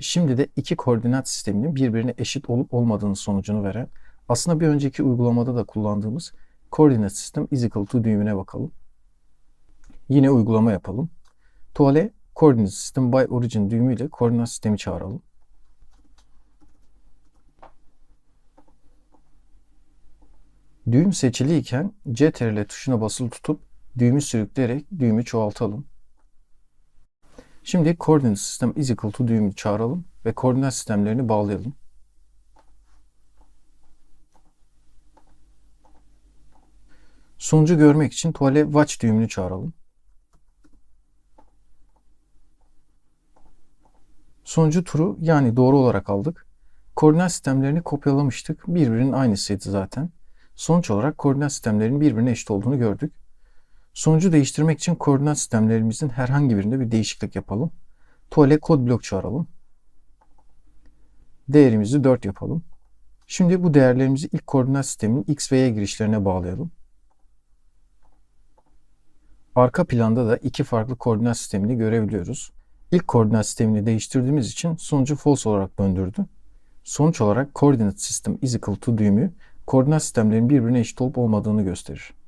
Şimdi de iki koordinat sisteminin birbirine eşit olup olmadığını sonucunu veren aslında bir önceki uygulamada da kullandığımız coordinate system is equal to düğümüne bakalım. Yine uygulama yapalım. Tuale coordinate system by origin düğümüyle koordinat sistemi çağıralım. Düğüm seçiliyken CTRL tuşuna basılı tutup düğümü sürükleyerek düğümü çoğaltalım. Şimdi coordinate system is equal to düğümü çağıralım ve koordinat sistemlerini bağlayalım. Sonucu görmek için tuvale watch düğümünü çağıralım. Sonucu true yani doğru olarak aldık. Koordinat sistemlerini kopyalamıştık. Birbirinin aynısıydı zaten. Sonuç olarak koordinat sistemlerinin birbirine eşit olduğunu gördük. Sonucu değiştirmek için koordinat sistemlerimizin herhangi birinde bir değişiklik yapalım. Tuale kod blok çağıralım. Değerimizi 4 yapalım. Şimdi bu değerlerimizi ilk koordinat sisteminin x ve y girişlerine bağlayalım. Arka planda da iki farklı koordinat sistemini görebiliyoruz. İlk koordinat sistemini değiştirdiğimiz için sonucu false olarak döndürdü. Sonuç olarak coordinate system is equal to düğümü koordinat sistemlerin birbirine eşit olup olmadığını gösterir.